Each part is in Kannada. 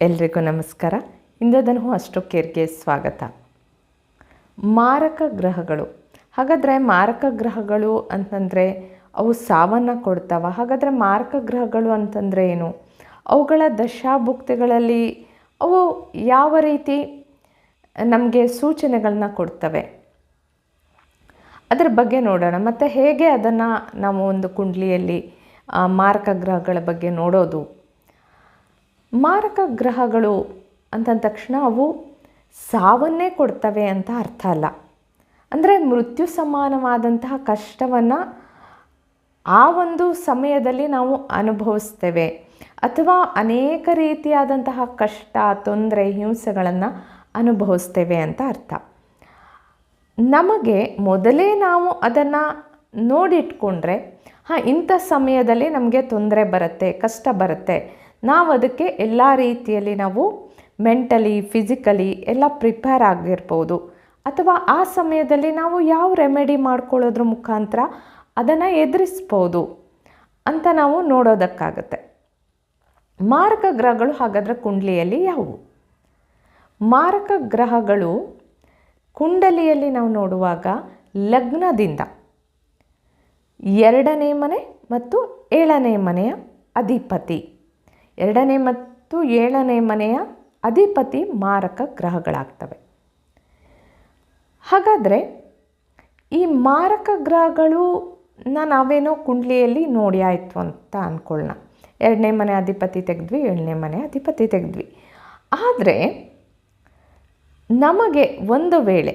ಎಲ್ರಿಗೂ ನಮಸ್ಕಾರ. ಇಂದ್ರಧನು ಅಷ್ಟು ಕೇರ್ಗೆ ಸ್ವಾಗತ. ಮಾರಕ ಗ್ರಹಗಳು. ಹಾಗಾದರೆ ಮಾರಕ ಗ್ರಹಗಳು ಅಂತಂದರೆ ಅವು ಸಾವನ್ನು ಕೊಡ್ತಾವ. ಹಾಗಾದರೆ ಮಾರಕ ಗ್ರಹಗಳು ಅಂತಂದರೆ ಏನು? ಅವುಗಳ ದಶಾಭುಕ್ತಿಗಳಲ್ಲಿ ಅವು ಯಾವ ರೀತಿ ನಮಗೆ ಸೂಚನೆಗಳನ್ನ ಕೊಡ್ತವೆ? ಅದರ ಬಗ್ಗೆ ನೋಡೋಣ. ಮತ್ತು ಹೇಗೆ ಅದನ್ನು ನಾವು ಒಂದು ಕುಂಡ್ಲಿಯಲ್ಲಿ ಮಾರಕ ಗ್ರಹಗಳ ಬಗ್ಗೆ ನೋಡೋದು? ಮಾರಕ ಗ್ರಹಗಳು ಅಂತಂದ ತಕ್ಷಣ ಅವು ಸಾವನ್ನೇ ಕೊಡ್ತವೆ ಅಂತ ಅರ್ಥ ಅಲ್ಲ. ಅಂದರೆ ಮೃತ್ಯು ಸಮಾನವಾದಂತಹ ಕಷ್ಟವನ್ನು ಆ ಒಂದು ಸಮಯದಲ್ಲಿ ನಾವು ಅನುಭವಿಸ್ತೇವೆ. ಅಥವಾ ಅನೇಕ ರೀತಿಯಾದಂತಹ ಕಷ್ಟ, ತೊಂದರೆ, ಹಿಂಸೆಗಳನ್ನು ಅನುಭವಿಸ್ತೇವೆ ಅಂತ ಅರ್ಥ. ನಮಗೆ ಮೊದಲೇ ನಾವು ಅದನ್ನು ನೋಡಿಟ್ಕೊಂಡ್ರೆ, ಹಾಂ, ಇಂಥ ಸಮಯದಲ್ಲಿ ನಮಗೆ ತೊಂದರೆ ಬರುತ್ತೆ, ಕಷ್ಟ ಬರುತ್ತೆ ನಾವು ಅದಕ್ಕೆ ಎಲ್ಲ ರೀತಿಯಲ್ಲಿ ನಾವು ಮೆಂಟಲಿ ಫಿಸಿಕಲಿ ಎಲ್ಲ ಪ್ರಿಪೇರ್ ಆಗಿರ್ಬೋದು. ಅಥವಾ ಆ ಸಮಯದಲ್ಲಿ ನಾವು ಯಾವ ರೆಮೆಡಿ ಮಾಡ್ಕೊಳ್ಳೋದ್ರ ಮುಖಾಂತರ ಅದನ್ನು ಎದುರಿಸ್ಬೋದು ಅಂತ ನಾವು ನೋಡೋದಕ್ಕಾಗತ್ತೆ. ಮಾರಕ ಗ್ರಹಗಳು ಹಾಗಾದರೆ ಕುಂಡ್ಲಿಯಲ್ಲಿ ಯಾವುವು? ಮಾರಕ ಗ್ರಹಗಳು ಕುಂಡಲಿಯಲ್ಲಿ ನಾವು ನೋಡುವಾಗ ಲಗ್ನದಿಂದ ಎರಡನೇ ಮನೆ ಮತ್ತು ಏಳನೇ ಮನೆಯ ಅಧಿಪತಿ. ಎರಡನೇ ಮತ್ತು ಏಳನೇ ಮನೆಯ ಅಧಿಪತಿ ಮಾರಕ ಗ್ರಹಗಳಾಗ್ತವೆ. ಹಾಗಾದರೆ ಈ ಮಾರಕ ಗ್ರಹಗಳು ನಾವೇನೋ ಕುಂಡ್ಲಿಯಲ್ಲಿ ನೋಡಿ ಆಯಿತು ಅಂತ ಅಂದ್ಕೊಳ್ಳೋಣ ಎರಡನೇ ಮನೆ ಅಧಿಪತಿ ತೆಗೆದ್ವಿ, ಏಳನೇ ಮನೆ ಅಧಿಪತಿ ತೆಗೆದ್ವಿ. ಆದರೆ ನಮಗೆ ಒಂದು ವೇಳೆ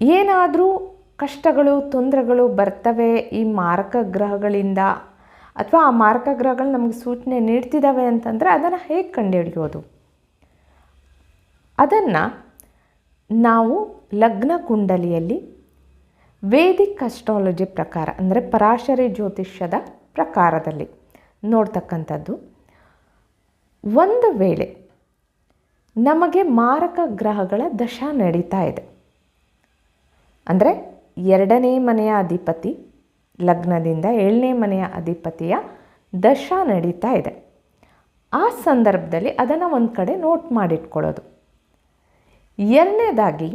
ಏನಾದರೂ ಕಷ್ಟಗಳು, ತೊಂದರೆಗಳು ಬರ್ತವೆ ಈ ಮಾರಕ ಗ್ರಹಗಳಿಂದ ಅಥವಾ ಆ ಮಾರಕ ಗ್ರಹಗಳು ನಮಗೆ ಸೂಚನೆ ನೀಡ್ತಿದ್ದಾವೆ ಅಂತಂದರೆ ಅದನ್ನು ಹೇಗೆ ಕಂಡುಹಿಡಿಯೋದು? ಅದನ್ನು ನಾವು ಲಗ್ನ ಕುಂಡಲಿಯಲ್ಲಿ ವೇದಿಕ್ ಅಸ್ಟ್ರಾಲಜಿ ಪ್ರಕಾರ, ಅಂದರೆ ಪರಾಶರಿ ಜ್ಯೋತಿಷ್ಯದ ಪ್ರಕಾರದಲ್ಲಿ ನೋಡ್ತಕ್ಕಂಥದ್ದು. ಒಂದು ವೇಳೆ ನಮಗೆ ಮಾರಕ ಗ್ರಹಗಳ ದಶ ನಡೀತಾ ಇದೆ. ಅಂದರೆ ಎರಡನೇ ಮನೆಯ ಅಧಿಪತಿ ಲಗ್ನದಿಂದ ಏಳನೇ ಮನೆಯ ಅಧಿಪತಿಯ ದಶ ನಡೀತಾ ಇದೆ. ಆ ಸಂದರ್ಭದಲ್ಲಿ ಅದನ್ನು ಒಂದು ಕಡೆ ನೋಟ್ ಮಾಡಿಟ್ಕೊಳ್ಳೋದು. ಎರಡನೇದಾಗಿ,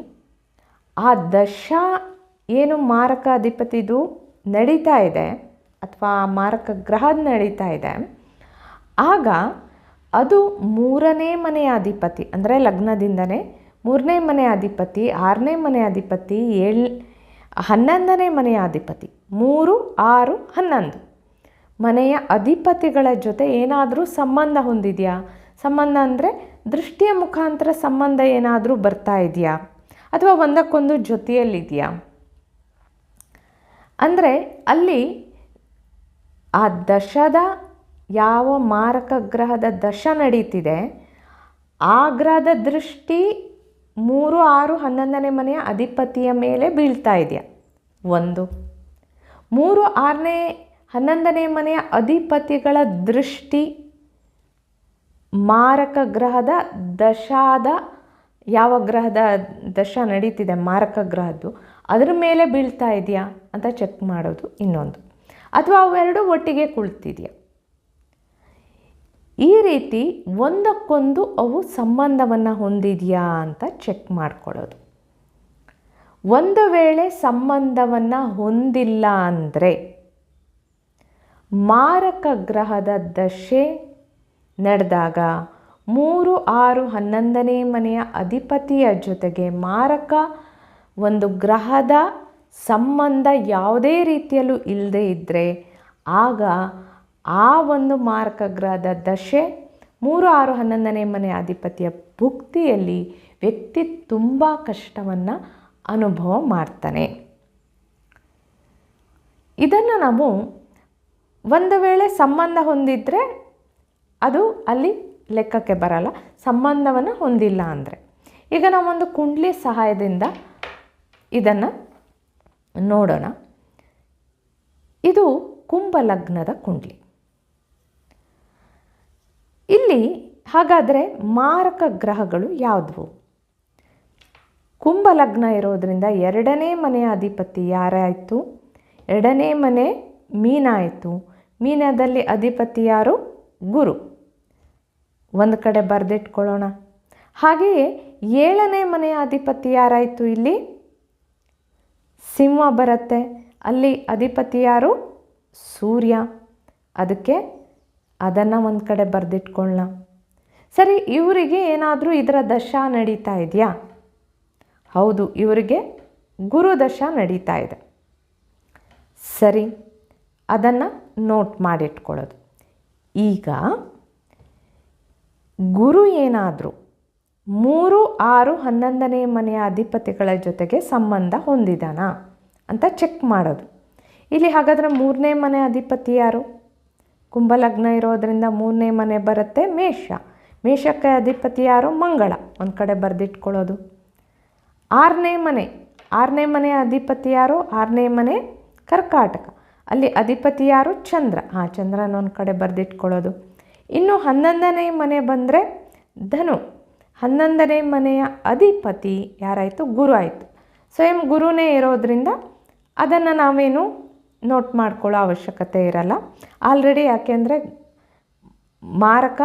ಆ ದಶ ಏನು ಮಾರಕ ಅಧಿಪತಿದು ನಡೀತಾ ಇದೆ ಅಥವಾ ಮಾರಕ ಗ್ರಹದ ನಡೀತಾ ಇದೆ, ಆಗ ಅದು ಮೂರನೇ ಮನೆಯ ಅಧಿಪತಿ, ಅಂದರೆ ಲಗ್ನದಿಂದನೇ ಮೂರನೇ ಮನೆಯ ಅಧಿಪತಿ, ಆರನೇ ಮನೆಯ ಅಧಿಪತಿ, ಏಳ್ ಹನ್ನೊಂದನೇ ಮನೆಯ ಅಧಿಪತಿ, ಮೂರು, ಆರು, ಹನ್ನೊಂದು. ಮನೆಯ ಅಧಿಪತಿಗಳ ಜೊತೆ ಏನಾದರೂ ಸಂಬಂಧ ಹೊಂದಿದೆಯಾ? ಸಂಬಂಧ ಅಂದರೆ ದೃಷ್ಟಿಯ ಮುಖಾಂತರ ಸಂಬಂಧ ಏನಾದರೂ ಬರ್ತಾ ಇದೆಯಾ? ಅಥವಾ ಒಂದಕ್ಕೊಂದು ಜೊತೆಯಲ್ಲಿದೆಯಾ? ಅಂದರೆ ಅಲ್ಲಿ ಆ ದಶದ ಯಾವ ಮಾರಕ ಗ್ರಹದ ದಶ ನಡೀತಿದೆ, ಆ ಗ್ರಹದ ದೃಷ್ಟಿ ಮೂರು ಆರು ಹನ್ನೊಂದನೇ ಮನೆಯ ಅಧಿಪತಿಯ ಮೇಲೆ ಬೀಳ್ತಾ ಇದೆಯಾ? ಒಂದು. ಮೂರು ಆರನೇ ಹನ್ನೊಂದನೇ ಮನೆಯ ಅಧಿಪತಿಗಳ ದೃಷ್ಟಿ ಮಾರಕ ಗ್ರಹದ ದಶಾದ, ಯಾವ ಗ್ರಹದ ದಶ ನಡೀತಿದೆ ಮಾರಕ ಗ್ರಹದ್ದು, ಅದರ ಮೇಲೆ ಬೀಳ್ತಾ ಇದೆಯಾ ಅಂತ ಚೆಕ್ ಮಾಡೋದು ಇನ್ನೊಂದು. ಅಥವಾ ಅವೆರಡು ಒಟ್ಟಿಗೆ ಕುಳಿತಿದೆಯಾ? ಈ ರೀತಿ ಒಂದಕ್ಕೊಂದು ಅವು ಸಂಬಂಧವನ್ನು ಹೊಂದಿದೆಯಾ ಅಂತ ಚೆಕ್ ಮಾಡ್ಕೊಳ್ಳೋದು. ಒಂದು ವೇಳೆ ಸಂಬಂಧವನ್ನು ಹೊಂದಿಲ್ಲ ಅಂದರೆ ಮಾರಕ ಗ್ರಹದ ದಶೆ ನಡೆದಾಗ ಮೂರು ಆರು ಹನ್ನೊಂದನೇ ಮನೆಯ ಅಧಿಪತಿಯ ಜೊತೆಗೆ ಮಾರಕ ಒಂದು ಗ್ರಹದ ಸಂಬಂಧ ಯಾವುದೇ ರೀತಿಯಲ್ಲೂ ಇಲ್ಲದೇ ಇದ್ದರೆ ಆಗ ಆ ಒಂದು ಮಾರಕ ಗ್ರಹದ ದಶೆ ಮೂರು ಆರು ಹನ್ನೊಂದನೇ ಮನೆ ಅಧಿಪತಿಯ ಭುಕ್ತಿಯಲ್ಲಿ ವ್ಯಕ್ತಿ ತುಂಬ ಕಷ್ಟವನ್ನು ಅನುಭವ ಮಾಡ್ತಾನೆ. ಇದನ್ನು ನಾವು ಒಂದು ವೇಳೆ ಸಂಬಂಧ ಹೊಂದಿದರೆ ಅದು ಅಲ್ಲಿ ಲೆಕ್ಕಕ್ಕೆ ಬರಲ್ಲ, ಸಂಬಂಧವನ್ನು ಹೊಂದಿಲ್ಲ ಅಂದರೆ. ಈಗ ನಾವೊಂದು ಕುಂಡ್ಲಿ ಸಹಾಯದಿಂದ ಇದನ್ನು ನೋಡೋಣ. ಇದು ಕುಂಭ ಲಗ್ನದ ಕುಂಡ್ಲಿ. ಇಲ್ಲಿ ಹಾಗಾದರೆ ಮಾರಕ ಗ್ರಹಗಳು ಯಾವುದು ಕುಂಭಲಗ್ನ ಇರೋದರಿಂದ ಎರಡನೇ ಮನೆಯ ಅಧಿಪತಿ ಯಾರಾಯಿತು? ಎರಡನೇ ಮನೆ ಮೀನ ಆಯಿತು. ಮೀನದಲ್ಲಿ ಅಧಿಪತಿ ಯಾರು? ಗುರು. ಒಂದು ಕಡೆ ಬರೆದಿಟ್ಕೊಳ್ಳೋಣ. ಹಾಗೆಯೇ ಏಳನೇ ಮನೆಯ ಅಧಿಪತಿ ಯಾರಾಯಿತು ಇಲ್ಲಿ? ಸಿಂಹ ಬರುತ್ತೆ. ಅಲ್ಲಿ ಅಧಿಪತಿ ಯಾರು? ಸೂರ್ಯ. ಅದಕ್ಕೆ ಅದನ್ನು ಒಂದು ಕಡೆ ಬರೆದಿಟ್ಕೊಳ್ಳ ಸರಿ, ಇವರಿಗೆ ಏನಾದರೂ ಇದರ ದಶ ನಡೀತಾ ಇದೆಯಾ? ಹೌದು, ಇವರಿಗೆ ಗುರು ದಶ ನಡೀತಾ ಇದೆ. ಸರಿ, ಅದನ್ನು ನೋಟ್ ಮಾಡಿಟ್ಕೊಳ್ಳೋದು. ಈಗ ಗುರು ಏನಾದರೂ ಮೂರು, ಆರು, ಹನ್ನೊಂದನೇ ಮನೆಯ ಅಧಿಪತಿಗಳ ಜೊತೆಗೆ ಸಂಬಂಧ ಹೊಂದಿದಾನಾ ಅಂತ ಚೆಕ್ ಮಾಡೋದು. ಇಲ್ಲಿ ಹಾಗಾದರೆ ಮೂರನೇ ಮನೆ ಅಧಿಪತಿ ಯಾರು? ಕುಂಭಲಗ್ನ ಇರೋದರಿಂದ ಮೂರನೇ ಮನೆ ಬರುತ್ತೆ ಮೇಷ. ಮೇಷಕ್ಕೆ ಅಧಿಪತಿ ಯಾರು? ಮಂಗಳ. ಒಂದು ಕಡೆ ಬರೆದಿಟ್ಕೊಳ್ಳೋದು. ಆರನೇ ಮನೆ. ಆರನೇ ಮನೆ ಅಧಿಪತಿ ಯಾರು? ಆರನೇ ಮನೆ ಕರ್ಕಾಟಕ. ಅಲ್ಲಿ ಅಧಿಪತಿ ಯಾರು? ಚಂದ್ರ. ಹಾಂ ಚಂದ್ರನ ಒಂದು ಕಡೆ ಬರೆದಿಟ್ಕೊಳ್ಳೋದು. ಇನ್ನು ಹನ್ನೊಂದನೇ ಮನೆ ಬಂದರೆ ಧನು. ಹನ್ನೊಂದನೇ ಮನೆಯ ಅಧಿಪತಿ ಯಾರಾಯಿತು? ಗುರು ಆಯಿತು. ಸ್ವಯಂ ಗುರುನೇ ಇರೋದ್ರಿಂದ ಅದನ್ನು ನಾವೇನು ನೋಟ್ ಮಾಡ್ಕೊಳ್ಳೋ ಅವಶ್ಯಕತೆ ಇರಲ್ಲ. ಆಲ್ರೆಡಿ ಯಾಕೆಂದರೆ ಮಾರಕ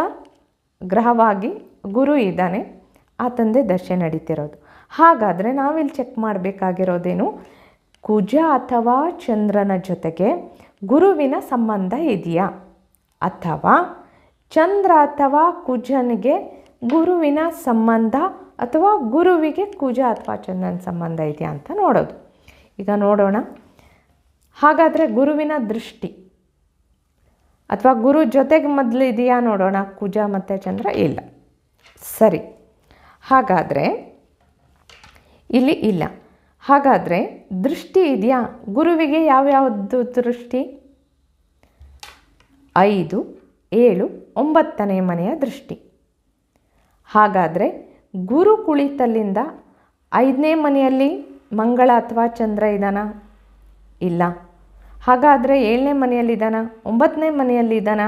ಗ್ರಹವಾಗಿ ಗುರು ಇದ್ದಾನೆ ಆತಂದೆ ದಶೆ ನಡೀತಿರೋದು. ಹಾಗಾದರೆ ನಾವಿಲ್ಲಿ ಚೆಕ್ ಮಾಡಬೇಕಾಗಿರೋದೇನು? ಕುಜ ಅಥವಾ ಚಂದ್ರನ ಜೊತೆಗೆ ಗುರುವಿನ ಸಂಬಂಧ ಇದೆಯಾ? ಅಥವಾ ಚಂದ್ರ ಅಥವಾ ಕುಜನಿಗೆ ಗುರುವಿನ ಸಂಬಂಧ ಅಥವಾ ಗುರುವಿಗೆ ಕುಜ ಅಥವಾ ಚಂದ್ರನ ಸಂಬಂಧ ಇದೆಯಾ ಅಂತ ನೋಡೋದು. ಈಗ ನೋಡೋಣ. ಹಾಗಾದರೆ ಗುರುವಿನ ದೃಷ್ಟಿ. ಅಥವಾ ಗುರು ಜೊತೆಗೆ ಮೊದಲು ಇದೆಯಾ ನೋಡೋಣ, ಕುಜ ಮತ್ತು ಚಂದ್ರ ಇಲ್ಲ. ಸರಿ. ಹಾಗಾದರೆ ಇಲ್ಲಿ ಇಲ್ಲ. ಹಾಗಾದರೆ ದೃಷ್ಟಿ ಇದೆಯಾ? ಗುರುವಿಗೆ ಯಾವ್ಯಾವುದು ದೃಷ್ಟಿ? ಐದು, ಏಳು, ಒಂಬತ್ತನೇ ಮನೆಯ ದೃಷ್ಟಿ. ಹಾಗಾದರೆ ಗುರು ಕುಳಿತಲ್ಲಿಂದ ಐದನೇ ಮನೆಯಲ್ಲಿ ಮಂಗಳ ಅಥವಾ ಚಂದ್ರ ಇದ್ದಾನ ಇಲ್ಲ. ಹಾಗಾದರೆ ಏಳನೇ ಮನೆಯಲ್ಲಿದ್ದಾನ ಒಂಬತ್ತನೇ ಮನೆಯಲ್ಲಿದ್ದಾನ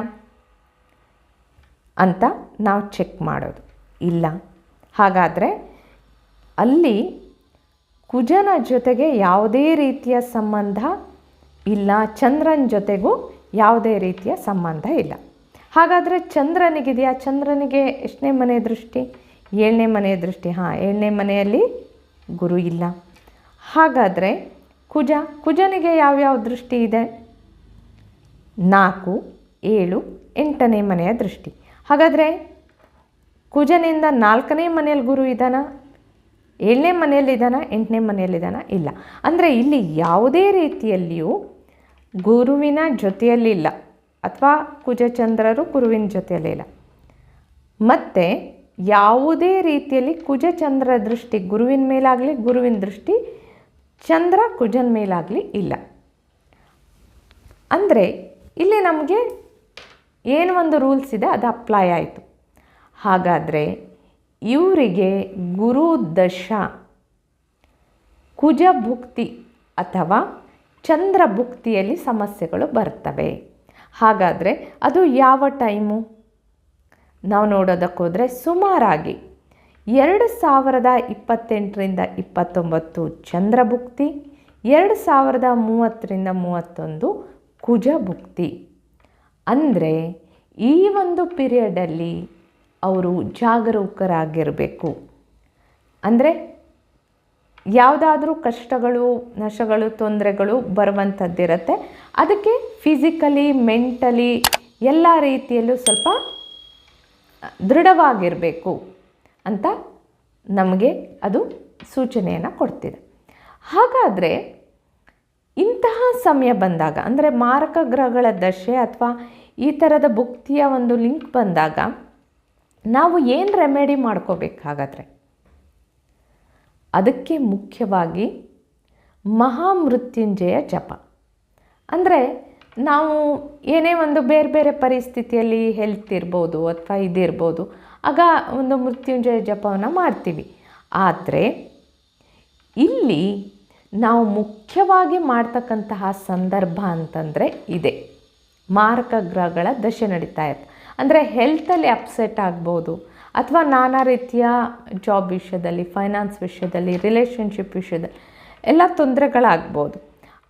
ಅಂತ ನಾವು ಚೆಕ್ ಮಾಡೋದು. ಇಲ್ಲ. ಹಾಗಾದರೆ ಅಲ್ಲಿ ಕುಜನ ಜೊತೆಗೆ ಯಾವುದೇ ರೀತಿಯ ಸಂಬಂಧ ಇಲ್ಲ. ಚಂದ್ರನ ಜೊತೆಗೂ ಯಾವುದೇ ರೀತಿಯ ಸಂಬಂಧ ಇಲ್ಲ. ಹಾಗಾದರೆ ಚಂದ್ರನಿಗಿದೆಯಾ? ಚಂದ್ರನಿಗೆ ಎಷ್ಟನೇ ಮನೆ ದೃಷ್ಟಿ? ಏಳನೇ ಮನೆಯ ದೃಷ್ಟಿ. ಹಾಂ, ಏಳನೇ ಮನೆಯಲ್ಲಿ ಗುರು ಇಲ್ಲ. ಹಾಗಾದರೆ ಕುಜ, ಕುಜನಿಗೆ ಯಾವ್ಯಾವ ದೃಷ್ಟಿ ಇದೆ? ನಾಲ್ಕು, ಏಳು, ಎಂಟನೇ ಮನೆಯ ದೃಷ್ಟಿ. ಹಾಗಾದರೆ ಕುಜನಿಂದ ನಾಲ್ಕನೇ ಮನೆಯಲ್ಲಿ ಗುರು ಇದ್ದಾನ, ಏಳನೇ ಮನೆಯಲ್ಲಿದ್ದಾನ ಎಂಟನೇ ಮನೆಯಲ್ಲಿದ್ದಾನ ಇಲ್ಲ. ಅಂದರೆ ಇಲ್ಲಿ ಯಾವುದೇ ರೀತಿಯಲ್ಲಿಯೂ ಗುರುವಿನ ಜೊತೆಯಲ್ಲಿಲ್ಲ ಅಥವಾ ಕುಜಚಂದ್ರರು ಗುರುವಿನ ಜೊತೆಯಲ್ಲಿಲ್ಲ ಮತ್ತು ಯಾವುದೇ ರೀತಿಯಲ್ಲಿ ಕುಜಚಂದ್ರ ದೃಷ್ಟಿ ಗುರುವಿನ ಮೇಲಾಗಲಿ, ಗುರುವಿನ ದೃಷ್ಟಿ ಚಂದ್ರ ಕುಜನ್ ಮೇಲಾಗಲಿ ಇಲ್ಲ. ಅಂದರೆ ಇಲ್ಲಿ ನಮಗೆ ಏನು ಒಂದು ರೂಲ್ಸ್ ಇದೆ, ಅದು ಅಪ್ಲೈ ಆಯಿತು. ಹಾಗಾದರೆ ಇವರಿಗೆ ಗುರು ದಶ, ಕುಜ ಭುಕ್ತಿ ಅಥವಾ ಚಂದ್ರ ಭುಕ್ತಿಯಲ್ಲಿ ಸಮಸ್ಯೆಗಳು ಬರ್ತವೆ. ಹಾಗಾದರೆ ಅದು ಯಾವ ಟೈಮು? ನಾವು ನೋಡೋದಕ್ಕೋದ್ರೆ ಸುಮಾರಾಗಿ ಎರಡು ಸಾವಿರದ ಇಪ್ಪತ್ತೆಂಟರಿಂದ ಇಪ್ಪತ್ತೊಂಬತ್ತು ಚಂದ್ರಭುಕ್ತಿ, ಎರಡು ಸಾವಿರದ ಮೂವತ್ತರಿಂದ ಮೂವತ್ತೊಂದು ಕುಜಭುಕ್ತಿ. ಅಂದರೆ ಈ ಒಂದು ಪೀರಿಯಡಲ್ಲಿ ಅವರು ಜಾಗರೂಕರಾಗಿರಬೇಕು. ಅಂದರೆ ಯಾವುದಾದ್ರೂ ಕಷ್ಟಗಳು ನಷ್ಟಗಳು ತೊಂದರೆಗಳು ಬರುವಂಥದ್ದಿರುತ್ತೆ. ಅದಕ್ಕೆ ಫಿಸಿಕಲಿ, ಮೆಂಟಲಿ ಎಲ್ಲ ರೀತಿಯಲ್ಲೂ ಸ್ವಲ್ಪ ದೃಢವಾಗಿರಬೇಕು. ಅಂತ ನಮಗೆ ಅದು ಸೂಚನೆಯನ್ನು ಕೊಡ್ತಿದೆ. ಹಾಗಾದರೆ ಇಂತಹ ಸಮಯ ಬಂದಾಗ, ಅಂದರೆ ಮಾರಕ ಗ್ರಹಗಳ ದಶೆ ಅಥವಾ ಈ ಥರದ ಭುಕ್ತಿಯ ಒಂದು ಲಿಂಕ್ ಬಂದಾಗ ನಾವು ಏನು ರೆಮೆಡಿ ಮಾಡ್ಕೋಬೇಕಾಗತ್ತೆ? ಅದಕ್ಕೆ ಮುಖ್ಯವಾಗಿ ಮಹಾಮೃತ್ಯುಂಜಯ ಜಪ. ಅಂದರೆ ನಾವು ಏನೇ ಒಂದು ಬೇರೆ ಬೇರೆ ಪರಿಸ್ಥಿತಿಯಲ್ಲಿ ಹೆಲ್ತ್ ಇರ್ಬೋದು ಅಥವಾ ಇದಿರ್ಬೋದು ಆಗ ಒಂದು ಮೃತ್ಯುಂಜಯ ಜಪವನ್ನು ಮಾಡ್ತೀವಿ. ಆದರೆ ಇಲ್ಲಿ ನಾವು ಮುಖ್ಯವಾಗಿ ಮಾಡ್ತಕ್ಕಂತಹ ಸಂದರ್ಭ ಅಂತಂದರೆ ಇದೆ. ಮಾರಕ ಗ್ರಹಗಳ ದಶೆ ನಡೀತಾ ಇತ್ತು. ಅಂದರೆ ಹೆಲ್ತಲ್ಲಿ ಅಪ್ಸೆಟ್ ಆಗ್ಬೋದು ಅಥವಾ ನಾನಾ ರೀತಿಯ ಜಾಬ್ ವಿಷಯದಲ್ಲಿ ಫೈನಾನ್ಸ್ ವಿಷಯದಲ್ಲಿ ರಿಲೇಷನ್ಶಿಪ್ ವಿಷಯದಲ್ಲಿ ಎಲ್ಲ ತೊಂದರೆಗಳಾಗ್ಬೋದು.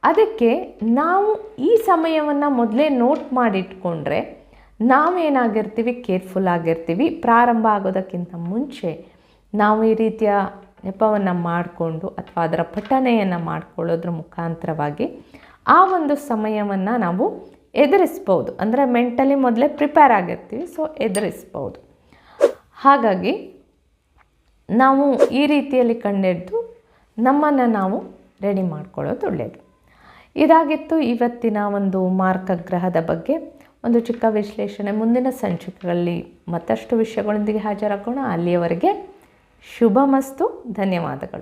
ಅದಕ್ಕೆ ನಾವು ಈ ಸಮಯವನ್ನು ಮೊದಲೇ ನೋಟ್ ಮಾಡಿಟ್ಕೊಂಡ್ರೆ ನಾವೇನಾಗಿರ್ತೀವಿ, ಕೇರ್ಫುಲ್ ಆಗಿರ್ತೀವಿ. ಪ್ರಾರಂಭ ಆಗೋದಕ್ಕಿಂತ ಮುಂಚೆ ನಾವು ಈ ರೀತಿಯ ನೆಪವನ್ನು ಮಾಡಿಕೊಂಡು ಅಥವಾ ಅದರ ಪಠನೆಯನ್ನು ಮಾಡ್ಕೊಳ್ಳೋದ್ರ ಮುಖಾಂತರವಾಗಿ ಆ ಒಂದು ಸಮಯವನ್ನು ನಾವು ಎದುರಿಸ್ಬೋದು. ಅಂದರೆ ಮೆಂಟಲಿ ಮೊದಲೇ ಪ್ರಿಪೇರ್ ಆಗಿರ್ತೀವಿ, ಸೊ ಎದುರಿಸ್ಬೋದು. ಹಾಗಾಗಿ ನಾವು ಈ ರೀತಿಯಲ್ಲಿ ಕಂಡಿದ್ದು ನಮ್ಮನ್ನು ನಾವು ರೆಡಿ ಮಾಡ್ಕೊಳ್ಳೋದು ಒಳ್ಳೆಯದು ಇದಾಗಿತ್ತು ಇವತ್ತಿನ ಒಂದು ಮಾರ್ಕ ಗ್ರಹದ ಬಗ್ಗೆ. ಒಂದು ಚಿಕ್ಕ ವಿಶ್ಲೇಷಣೆ ಮುಂದಿನ ಸಂಚಿಕೆಗಳಲ್ಲಿ ಮತ್ತಷ್ಟು ವಿಷಯಗಳೊಂದಿಗೆ ಹಾಜರಾಗೋಣ. ಅಲ್ಲಿಯವರೆಗೆ ಶುಭಮಸ್ತು ಧನ್ಯವಾದಗಳು.